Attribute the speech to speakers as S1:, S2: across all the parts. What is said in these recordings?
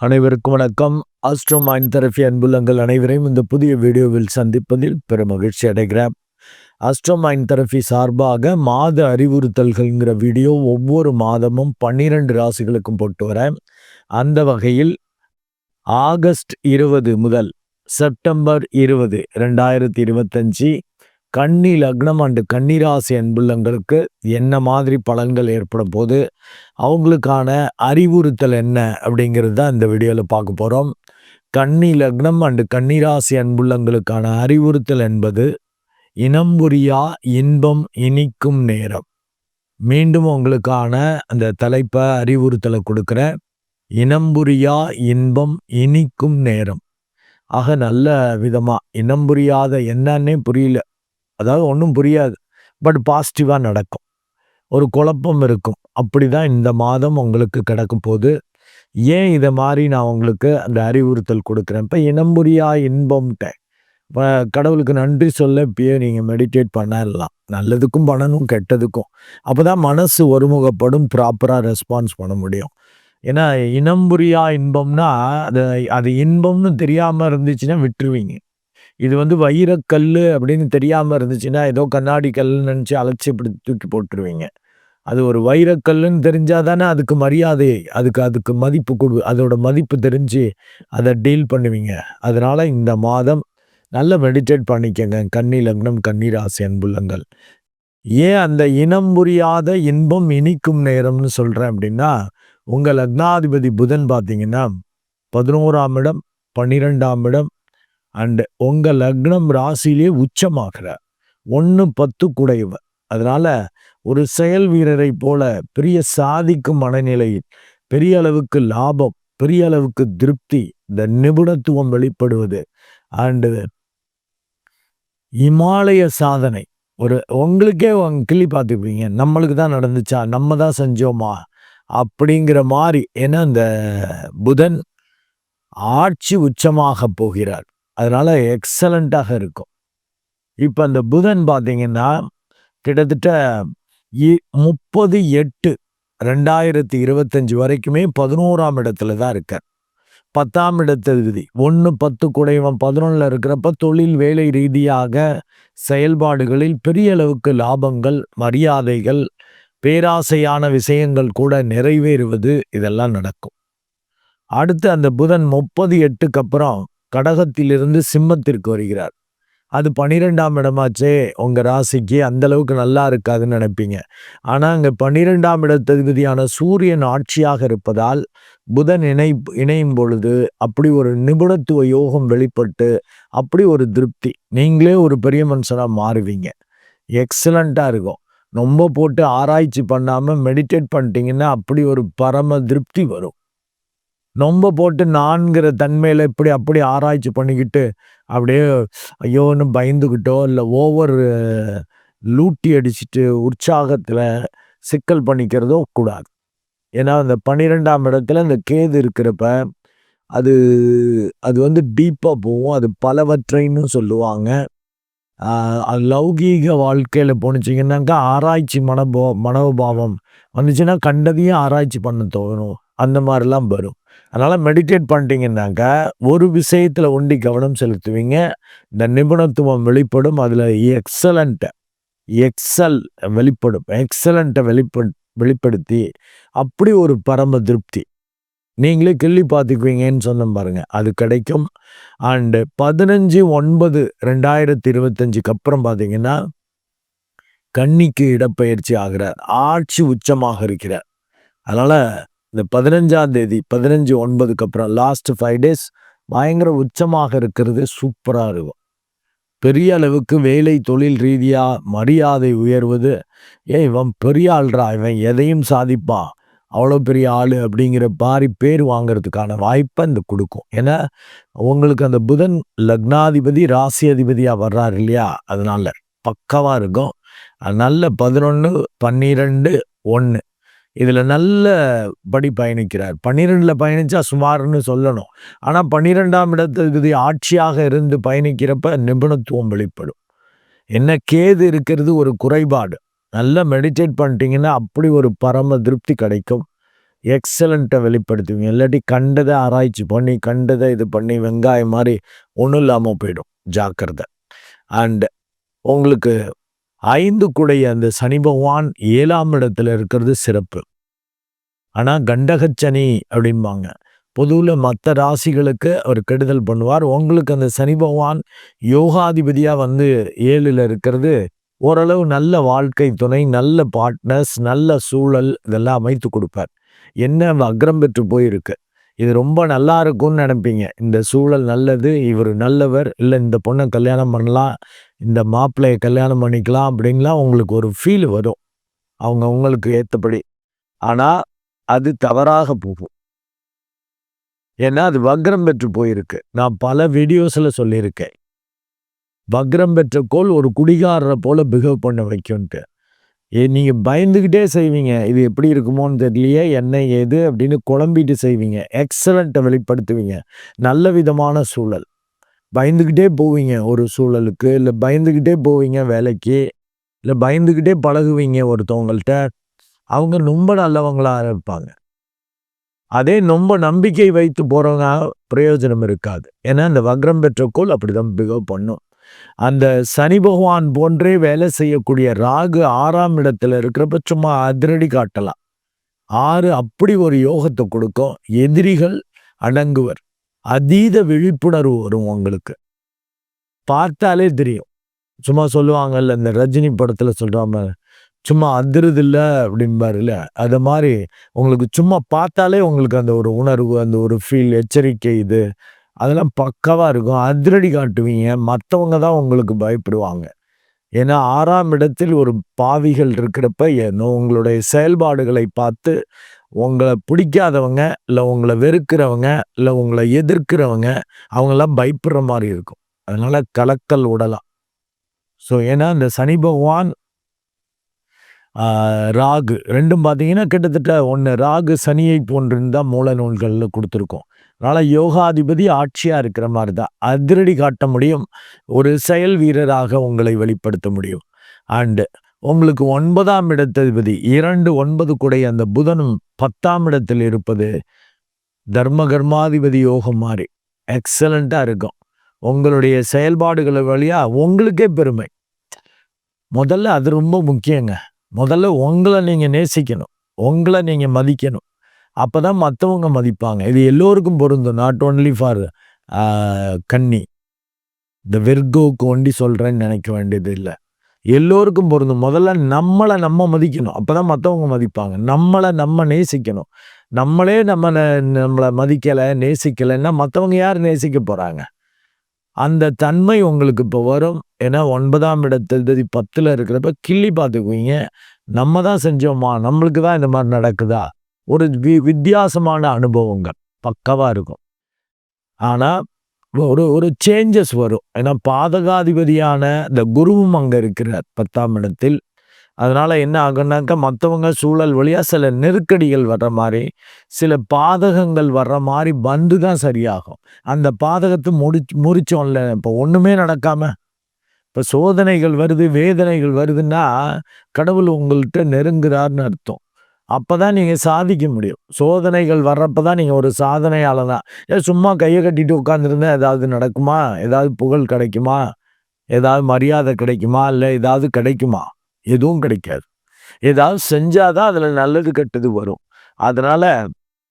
S1: அனைவருக்கும் வணக்கம். Astro mind therapy அன்புள்ளங்கள் அனைவரையும் இந்த புதிய வீடியோவில் சந்திப்பதில் பெரும் மகிழ்ச்சி அடைகிறேன். ஆஸ்ட்ரோ மைண்ட் தெரபி சார்பாக மாத அறிவுறுத்தல்கள்ங்கிற வீடியோ ஒவ்வொரு மாதமும் பன்னிரண்டு ராசிகளுக்கும் போட்டு வரேன். அந்த வகையில் ஆகஸ்ட் இருபது முதல் செப்டம்பர் இருபது ரெண்டாயிரத்தி இருபத்தஞ்சி கன்னி லக்னம் அண்டு கன்னிராசி அன்புள்ளங்களுக்கு என்ன மாதிரி பலன்கள் ஏற்படும் போது அவங்களுக்கான அறிவுறுத்தல் என்ன அப்படிங்கிறது தான் இந்த வீடியோவில் பார்க்க போகிறோம் கன்னி லக்னம் அண்டு கன்னிராசி அன்புள்ளங்களுக்கான அறிவுறுத்தல் என்பது இனம் புரியா இன்பம் இனிக்கும் நேரம். மீண்டும் உங்களுக்கான அந்த தலைப்பை அறிவுறுத்தலை கொடுக்குறேன். இனம் புரியா இன்பம் இனிக்கும் நேரம். ஆக நல்ல விதமாக இனம் புரியாத என்னன்னே புரியல. அதாவது ஒன்றும் புரியாது. பட் பாசிட்டிவாக நடக்கும். ஒரு குழப்பம் இருக்கும். அப்படி தான் இந்த மாதம் உங்களுக்கு கிடக்கும் போது ஏன் இதை மாதிரி நான் உங்களுக்கு அந்த அறிவுறுத்தல் கொடுக்குறேன்? இப்போ இனம்புரியா இன்பம்ட்டேன். இப்போ கடவுளுக்கு நன்றி சொல்ல இப்பயே நீங்கள் மெடிடேட் பண்ணலாம் நல்லதுக்கும் பண்ணணும் கெட்டதுக்கும். அப்போ தான் மனசு ஒருமுகப்படும் ப்ராப்பராக ரெஸ்பான்ஸ் பண்ண முடியும். ஏன்னா இனம்புரியா இன்பம்னா அது அது இன்பம்னு தெரியாமல் இருந்துச்சுன்னா விட்டுருவீங்க. இது வந்து வைரக்கல் அப்படின்னு தெரியாமல் இருந்துச்சுன்னா ஏதோ கண்ணாடி கல்லுன்னு நினச்சி அலட்சியப்படுத்தி இப்படி தூக்கி போட்டுருவீங்க. அது ஒரு வைரக்கல்லுன்னு தெரிஞ்சால் தானே அதுக்கு மரியாதை அதுக்கு அதுக்கு மதிப்பு கொடு அதோட மதிப்பு தெரிஞ்சு அதை டீல் பண்ணுவீங்க. அதனால் இந்த மாதம் நல்ல மெடிடேட் பண்ணிக்கங்க. கண்ணி லக்னம் கன்னி ராசி அன்புள்ளங்கள். ஏன் அந்த இனம் புரியாத இன்பம் இனிக்கும் நேரம்னு சொல்கிறேன் அப்படின்னா உங்கள் லக்னாதிபதி புதன் பார்த்தீங்கன்னா பதினோராம் இடம் பன்னிரெண்டாம் இடம் அண்டு உங்கள் லக்னம் ராசியிலே உச்சமாகிறார் ஒன்று பத்து குடைவர் அதனால் ஒரு செயல் வீரரை போல பெரிய சாதிக்கும் மனநிலையில் பெரிய அளவுக்கு லாபம் பெரிய அளவுக்கு திருப்தி இந்த நிபுணத்துவம் வெளிப்படுவது. அண்டு இமாலய சாதனை. ஒரு உங்களுக்கே கிளி பார்த்துப்பீங்க. நம்மளுக்கு தான் நடந்துச்சா? நம்ம தான் செஞ்சோமா? அப்படிங்கிற மாதிரி ஏன்னா இந்த புதன் ஆட்சி உச்சமாக போகிறார். அதனால் எக்ஸலண்ட்டாக இருக்கும். இப்போ அந்த புதன் பார்த்தீங்கன்னா கிட்டத்தட்ட முப்பது எட்டு ரெண்டாயிரத்தி இருபத்தஞ்சி வரைக்குமே பதினோராம் இடத்துல தான் இருக்கார். பத்தாம் இடத்தகுதி ஒன்று பத்து குடைவன் பதினொன்றில் இருக்கிறப்ப தொழில் வேலை ரீதியாக செயல்பாடுகளில் பெரிய அளவுக்கு லாபங்கள் மரியாதைகள் பேராசையான விஷயங்கள் கூட நிறைவேறுவது இதெல்லாம் நடக்கும். அடுத்து அந்த புதன் முப்பது எட்டுக்கு அப்புறம் கடகத்திலிருந்து சிம்மத்திற்கு வருகிறார். அது பனிரெண்டாம் இடமாச்சே உங்கள் ராசிக்கு அந்த அளவுக்கு நல்லா இருக்காதுன்னு நினைப்பீங்க. ஆனால் அங்கே பன்னிரெண்டாம் இடத்தகுதியான சூரியன் ஆட்சியாக இருப்பதால் புதன் இணை இணையும் பொழுது அப்படி ஒரு நிபுணத்துவ யோகம் வெளிப்பட்டு அப்படி ஒரு திருப்தி. நீங்களே ஒரு பெரிய மனுஷனாக மாறுவீங்க. எக்ஸலண்ட்டாக இருக்கும். ரொம்ப போட்டு ஆராய்ச்சி பண்ணாமல் மெடிடேட் பண்ணிட்டீங்கன்னா அப்படி ஒரு பரம திருப்தி வரும். ரொம்ப போட்டு நான்கிற தன்மையில் இப்படி அப்படி ஆராய்ச்சி பண்ணிக்கிட்டு அப்படியே ஐயோன்னு பயந்துக்கிட்டோ இல்லை ஓவர் லூட்டி அடிச்சுட்டு உற்சாகத்தில் சிக்கல் பண்ணிக்கிறதோ கூடாது. ஏன்னா அந்த பன்னிரெண்டாம் இடத்துல அந்த கேது இருக்கிறப்ப அது அது வந்து டீப்பாக போகும். அது பலவற்றைன்னு சொல்லுவாங்க. லௌகீக வாழ்க்கையில் போணுச்சிங்கன்னாக்கா ஆராய்ச்சி மனபோ மனோபாவம் வந்துச்சுன்னா கண்டதையும் ஆராய்ச்சி பண்ண தோணும். அந்த மாதிரிலாம் வரும். அதனால் மெடிடேட் பண்ணிட்டீங்கன்னாக்கா ஒரு விஷயத்தில் ஒண்டி கவனம் செலுத்துவீங்க. இந்த நிபுணத்துவம் வெளிப்படும் அதில் எக்ஸலண்ட்டை எக்ஸல் வெளிப்படும் எக்ஸலண்ட்டை வெளிப்படு வெளிப்படுத்தி அப்படி ஒரு பரம திருப்தி. நீங்களே கிள்ளி பார்த்துக்குவீங்கன்னு சொன்ன பாருங்க அது கிடைக்கும். அண்டு பதினஞ்சு ஒன்பது ரெண்டாயிரத்தி இருபத்தஞ்சுக்கு அப்புறம் பார்த்தீங்கன்னா கன்னிக்கு இடப்பெயர்ச்சி ஆகிறார். ஆட்சி உச்சமாக இருக்கிறார். அதனால் இந்த பதினஞ்சாம் தேதி பதினஞ்சு ஒன்பதுக்கு அப்புறம் லாஸ்ட் ஃபைவ் டேஸ் பயங்கர உச்சமாக இருக்கிறது சூப்பராக இருக்கும். பெரிய அளவுக்கு வேலை தொழில் ரீதியாக மரியாதை உயர்வது ஏன் இவன் பெரிய ஆள்றா இவன் எதையும் சாதிப்பான் அவ்வளோ பெரிய ஆள் அப்படிங்கிற பாரி பேர் வாங்கிறதுக்கான வாய்ப்பை இந்த கொடுக்கும். ஏன்னா உங்களுக்கு அந்த புதன் லக்னாதிபதி ராசி அதிபதியாக வர்றாரு இல்லையா? அதனால பக்கவாக இருக்கும். நல்ல பதினொன்று பன்னிரெண்டு ஒன்று இதில் நல்ல படி பயணிக்கிறார். பன்னிரெண்டில் பயணித்தா சுமார்னு சொல்லணும். ஆனால் பன்னிரெண்டாம் இடத்துக்கு ஆட்சியாக இருந்து பயணிக்கிறப்ப நிபுணத்துவம் வெளிப்படும். என்ன கேது இருக்கிறது ஒரு குறைபாடு. நல்லா மெடிடேட் பண்ணிட்டீங்கன்னா அப்படி ஒரு பரம திருப்தி கிடைக்கும். எக்ஸலண்ட்டை வெளிப்படுத்துவீங்க. இல்லாட்டி கண்டதை ஆராய்ச்சி பண்ணி கண்டதை இது பண்ணி வெங்காயம் மாதிரி ஒன்றும் இல்லாமல் போயிடும். ஜாக்கிரதை. அண்ட் உங்களுக்கு ஐந்து குடைய அந்த சனி பகவான் ஏழாம் இடத்துல இருக்கிறது சிறப்பு. ஆனால் கண்டகச்சனி அப்படிம்பாங்க. பொதுவில் மற்ற ராசிகளுக்கு அவர் கெடுதல் பண்ணுவார். உங்களுக்கு அந்த சனி பகவான் யோகாதிபதியாக வந்து ஏழில் இருக்கிறது ஓரளவு நல்ல வாழ்க்கை துணை நல்ல பார்ட்னர்ஸ் நல்ல சூழல் இதெல்லாம் அமைத்து கொடுப்பார். என்ன அக்ரம் பெற்று போயிருக்கு? இது ரொம்ப நல்லா இருக்கும்னு நினைப்பீங்க. இந்த சூழல் நல்லது இவர் நல்லவர் இல்லை இந்த பொண்ணை கல்யாணம் பண்ணலாம் இந்த மாப்பிள்ளையை கல்யாணம் பண்ணிக்கலாம் அப்படின்லாம் உங்களுக்கு ஒரு ஃபீல் வரும். அவங்க உங்களுக்கு ஏற்றபடி ஆனால் அது தவறாக போகும். ஏன்னா அது வக்ரம் பெற்று போயிருக்கு. நான் பல வீடியோஸில் சொல்லியிருக்கேன். வக்ரம் பெற்ற கோல் ஒரு குடிகாரரை போல் பிஹேவ் பண்ண வைக்கும்ட்டு. ஏ நீங்கள் பயந்துக்கிட்டே செய்வீங்க. இது எப்படி இருக்குமோன்னு தெரியலையே. என்ன ஏது அப்படின்னு குழம்பிட்டு செய்வீங்க. எக்ஸலண்ட்டை வெளிப்படுத்துவீங்க. நல்ல விதமான சூழல். பயந்துக்கிட்டே போவீங்க ஒரு சூழலுக்கு. இல்லை பயந்துக்கிட்டே போவீங்க வேலைக்கு. இல்லை பயந்துக்கிட்டே பழகுவீங்க ஒருத்தவங்கள்ட்ட. அவங்க ரொம்ப நல்லவங்களாக இருப்பாங்க. அதே ரொம்ப நம்பிக்கை வைத்து போகிறவங்க பிரயோஜனம் இருக்காது. ஏன்னா அந்த வக்ரம் பெற்ற கோல் அப்படி தான் பிகவ் பண்ணும். அந்த சனி பகவான் போன்றே வேலை செய்யக்கூடிய ராகு ஆறாம் இடத்துல இருக்கிறப்ப சும்மா அதிரடி காட்டலாம். ஆறு அப்படி ஒரு யோகத்தை கொடுக்கும். எதிரிகள் அடங்குவர். அதீத விழிப்புணர்வு வரும் உங்களுக்கு. பார்த்தாலே தெரியும். சும்மா சொல்லுவாங்கல்ல இந்த ரஜினி படத்தில் சொல்கிறாம சும்மா அதிருது இல்லை? அப்படின்பாருல்ல அது மாதிரி உங்களுக்கு சும்மா பார்த்தாலே உங்களுக்கு அந்த ஒரு உணர்வு அந்த ஒரு ஃபீல் எச்சரிக்கை இது அதெல்லாம் பக்கவாக இருக்கும். அதிரடி காட்டுவீங்க. மற்றவங்க தான் உங்களுக்கு பயப்படுவாங்க. ஏன்னா ஆறாம் இடத்தில் ஒரு பாவிகள் இருக்கிறப்ப உங்களுடைய செயல்பாடுகளை பார்த்து உங்களை பிடிக்காதவங்க இல்லை உங்களை வெறுக்கிறவங்க இல்லை உங்களை எதிர்க்கிறவங்க அவங்களாம் பயப்படுற மாதிரி இருக்கும். அதனால் கலக்கல் விடலாம் ஸோ ஏன்னா இந்த சனி பகவான் ராகு ரெண்டும் பார்த்தீங்கன்னா கிட்டத்தட்ட ஒன்று ராகு சனியை போன்றிருந்தால் மூல நூல்களில் கொடுத்துருக்கோம். அதனால் யோகாதிபதி ஆட்சியாக இருக்கிற மாதிரி தான் அதிரடி காட்ட முடியும். ஒரு செயல் வீரராக உங்களை வெளிப்படுத்த முடியும். அண்டு உங்களுக்கு ஒன்பதாம் இடத்ததிபதி இரண்டு ஒன்பது குடை அந்த புதனும் பத்தாம் இடத்தில் இருப்பது தர்ம கர்மாதிபதி யோகம் மாதிரி எக்ஸலண்ட்டாக இருக்கும். உங்களுடைய செயல்பாடுகளை வழியாக உங்களுக்கே பெருமை. முதல்ல அது ரொம்ப முக்கியங்க. முதல்ல உங்களை நீங்கள் நேசிக்கணும். உங்களை நீங்கள் மதிக்கணும். அப்போ தான் மற்றவங்க மதிப்பாங்க. இது எல்லோருக்கும் பொருந்தும். நாட் ஓன்லி ஃபார் கன்னி இந்த வெர்கோவுக்கு ஒண்டி சொல்கிறேன்னு நினைக்க வேண்டியது இல்லை. எல்லோருக்கும் பொருந்தும். முதல்ல நம்மளை நம்ம மதிக்கணும். அப்போ தான் மற்றவங்க மதிப்பாங்க. நம்மளை நம்ம நேசிக்கணும். நம்மளே நம்ம நம்மளை மதிக்கலை நேசிக்கலைன்னா மற்றவங்க யார் நேசிக்க போகிறாங்க அந்த தன்மை உங்களுக்கு இப்போ வரும். ஏன்னா ஒன்பதாம் இடத்ததி பத்தில் இருக்கிறப்ப கிள்ளி பார்த்துக்குவீங்க. நம்ம தான் செஞ்சோமா? நம்மளுக்கு தான் இந்த மாதிரி நடக்குதா? ஒரு வி வித்தியாசமான அனுபவங்கள். பக்கவாக இருக்கும். ஆனால் ஒரு ஒரு சேஞ்சஸ் வரும். ஏன்னா பாதகாதிபதியான இந்த குருவும் அங்கே இருக்கிறார் பத்தாம் இடத்தில். அதனால் என்ன ஆகுனாக்கா மற்றவங்க சூழல் வழியாக சில நெருக்கடிகள் வர்ற மாதிரி சில பாதகங்கள் வர்ற மாதிரி வந்து தான் சரியாகும். அந்த பாதகத்தை முடி முறிச்சோம்ல இப்போ ஒன்றுமே நடக்காமல் இப்போ சோதனைகள் வருது வேதனைகள் வருதுன்னா கடவுள் உங்கள்கிட்ட நெருங்குறார்னு அர்த்தம். அப்போ தான் நீங்கள் சாதிக்க முடியும். சோதனைகள் வர்றப்ப தான் நீங்கள் ஒரு சாதனையால் தான் ஏன் சும்மா கையை கட்டிட்டு உட்காந்துருந்தா ஏதாவது நடக்குமா? ஏதாவது புகழ் கிடைக்குமா? ஏதாவது மரியாதை கிடைக்குமா? இல்லை ஏதாவது கிடைக்குமா? எதுவும் கிடைக்காது. ஏதாவது செஞ்சாதான் அதில் நல்லது கெட்டது வரும். அதனால்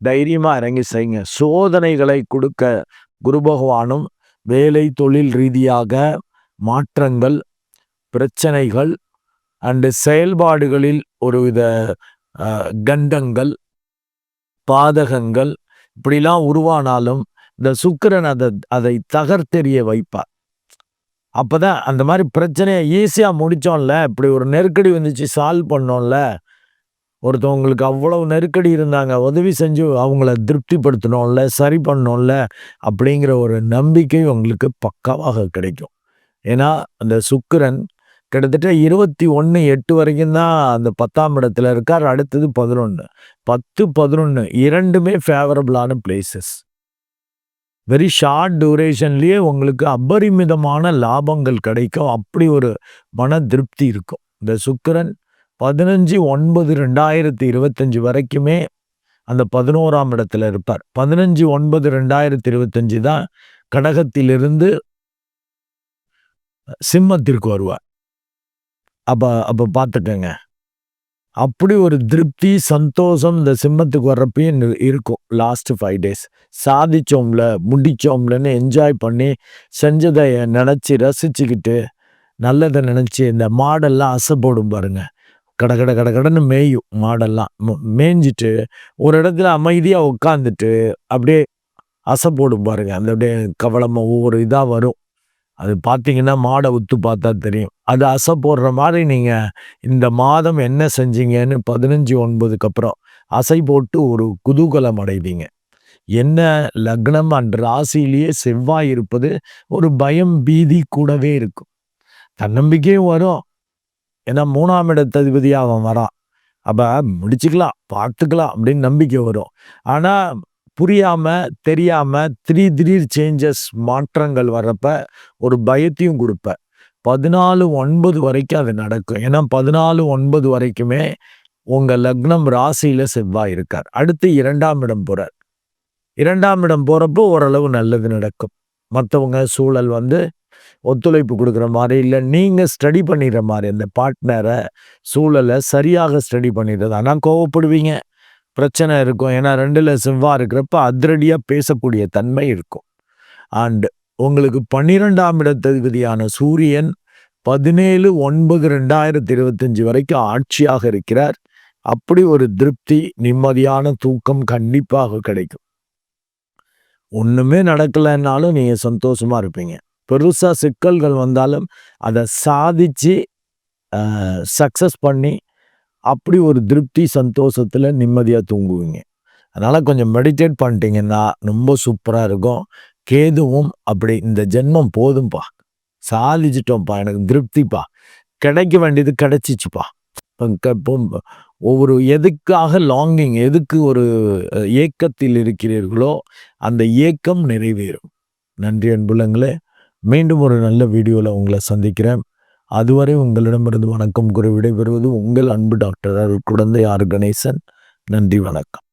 S1: தைரியமாக இறங்கி செய்யுங்க சோதனைகளை கொடுக்க குரு பகவானும் வேலை தொழில் ரீதியாக மாற்றங்கள் பிரச்சனைகள் அண்டு செயல்பாடுகளில் ஒருவித கண்டங்கள் பாதகங்கள் இப்படிலாம் உருவானாலும் இந்த சுக்கரன் அதை அதை தகர்த்தெறிய வைப்பார். அப்போதான் அந்த மாதிரி பிரச்சனையை ஈஸியாக முடித்தோம்ல இப்படி ஒரு நெருக்கடி வந்துச்சு சால்வ் பண்ணோம்ல ஒருத்தவங்களுக்கு அவ்வளவு நெருக்கடி இருந்தாங்க உதவி செஞ்சு அவங்கள திருப்திப்படுத்தணும்ல சரி பண்ணோம்ல அப்படிங்கிற ஒரு நம்பிக்கை உங்களுக்கு பக்காவாக கிடைக்கும். ஏன்னா அந்த சுக்கரன் கிட்டத்தட்ட இருபத்தி ஒன்று எட்டு வரைக்கும் தான் அந்த பத்தாம் இடத்துல இருக்கார். அடுத்தது பதினொன்று பத்து பதினொன்று இரண்டுமே ஃபேவரபிளான பிளேசஸ் வெரி ஷார்ட் டூரேஷன்லேயே உங்களுக்கு அபரிமிதமான லாபங்கள் கிடைக்கும். அப்படி ஒரு மன திருப்தி இருக்கும். இந்த சுக்கரன் பதினஞ்சு ஒன்பது ரெண்டாயிரத்தி இருபத்தஞ்சி வரைக்குமே அந்த பதினோராம் இடத்துல இருப்பார். பதினஞ்சு ஒன்பது ரெண்டாயிரத்தி இருபத்தஞ்சு தான் கடகத்திலிருந்து சிம்மத்திற்கு வருவார். அப்போ அப்போ பார்த்துக்கங்க. அப்படி ஒரு திருப்தி சந்தோஷம் இந்த சிம்மத்துக்கு வர்றப்பயும் இருக்கும். லாஸ்ட்டு ஃபைவ் டேஸ் சாதிச்சோம்ல முடிச்சோம்லன்னு என்ஜாய் பண்ணி செஞ்சதை நினச்சி ரசிச்சுக்கிட்டு நல்லதை நினச்சி இந்த மாடெல்லாம் அசை போடும் பாருங்க. கட கட கட கடன்னு மேயும் மாடெல்லாம். மேய்ஞ்சிட்டு ஒரு இடத்துல அமைதியாக உட்காந்துட்டு அப்படியே அசை போடும் பாருங்க. அந்த அப்படியே கவலமாக ஒவ்வொரு இதாக வரும். அது பார்த்தீங்கன்னா மாடை உத்து பார்த்தா தெரியும். அது அசை போடுற மாதிரி நீங்கள் இந்த மாதம் என்ன செஞ்சீங்கன்னு பதினஞ்சு ஒன்பதுக்கு அப்புறம் அசை போட்டு ஒரு குதூகலம் அடைவீங்க. என்ன லக்னம் அண்ட் ராசியிலேயே செவ்வாய் இருப்பது ஒரு பயம் பீதி கூடவே இருக்கும். தன்னம்பிக்கையும் வரும். ஏன்னா மூணாம் இடத்ததிபதியாக அவன் வரான். அப்போ முடிச்சுக்கலாம் பார்த்துக்கலாம் அப்படின்னு நம்பிக்கை வரும். ஆனால் புரியாமல் தெரியாமல் திடீர் திடீர் சேஞ்சஸ் மாற்றங்கள் வர்றப்ப ஒரு பயத்தையும் கொடுப்பேன் பதினாலு ஒன்பது வரைக்கும் அது நடக்கும். ஏன்னா பதினாலு ஒன்பது வரைக்குமே உங்கள் லக்னம் ராசியில் செவ்வாய் இருக்கார். அடுத்து இரண்டாம் இடம் போகிறார் இரண்டாம் இடம் போகிறப்போ ஓரளவு நல்லது நடக்கும். மற்றவங்க சூழல் வந்து ஒத்துழைப்பு கொடுக்குற மாதிரி இல்லை நீங்கள் ஸ்டடி பண்ணிடுற மாதிரி அந்த பார்ட்னரை சூழலை சரியாக ஸ்டடி பண்ணிடுறது. ஆனால் கோவப்படுவீங்க. பிரச்சனை இருக்கும். ஏன்னா ரெண்டில் செவ்வாய் இருக்கிறப்ப அதிரடியாக பேசக்கூடிய தன்மை இருக்கும். அண்டு உங்களுக்கு பன்னிரெண்டாம் இடத்தகுதியான சூரியன் பதினேழு ஒன்பது ரெண்டாயிரத்தி இருபத்தஞ்சி வரைக்கும் ஆட்சியாக இருக்கிறார். அப்படி ஒரு திருப்தி நிம்மதியான தூக்கம் கண்டிப்பாக கிடைக்கும். ஒன்றுமே நடக்கலைன்னாலும் நீங்கள் சந்தோஷமாக இருப்பீங்க. பெருசாக சிக்கல்கள் வந்தாலும் அதை சாதித்து சக்ஸஸ் பண்ணி அப்படி ஒரு திருப்தி சந்தோஷத்தில் நிம்மதியாக தூங்குவீங்க. அதனால் கொஞ்சம் மெடிடேட் பண்ணிட்டீங்கன்னா ரொம்ப சூப்பராக இருக்கும். கேதுவும் அப்படி இந்த ஜென்மம் போதும்பா. சாதிச்சிட்டோம்ப்பா எனக்கு திருப்திப்பா. கிடைக்க வேண்டியது கிடைச்சிச்சுப்பா. ஒவ்வொரு எதுக்காக லாங்கிங் எதுக்கு ஒரு ஏக்கத்தில் இருக்கிறீர்களோ அந்த ஏக்கம் நிறைவேறும். நன்றி அன்புலங்களே. மீண்டும் ஒரு நல்ல வீடியோவில் உங்களை சந்திக்கிறேன். அதுவரை உங்களிடமிருந்து வணக்கம் கூறி விடைபெறுவது உங்கள் அன்பு டாக்டர் அருள் குழந்தை ஆர் கணேசன். நன்றி வணக்கம்.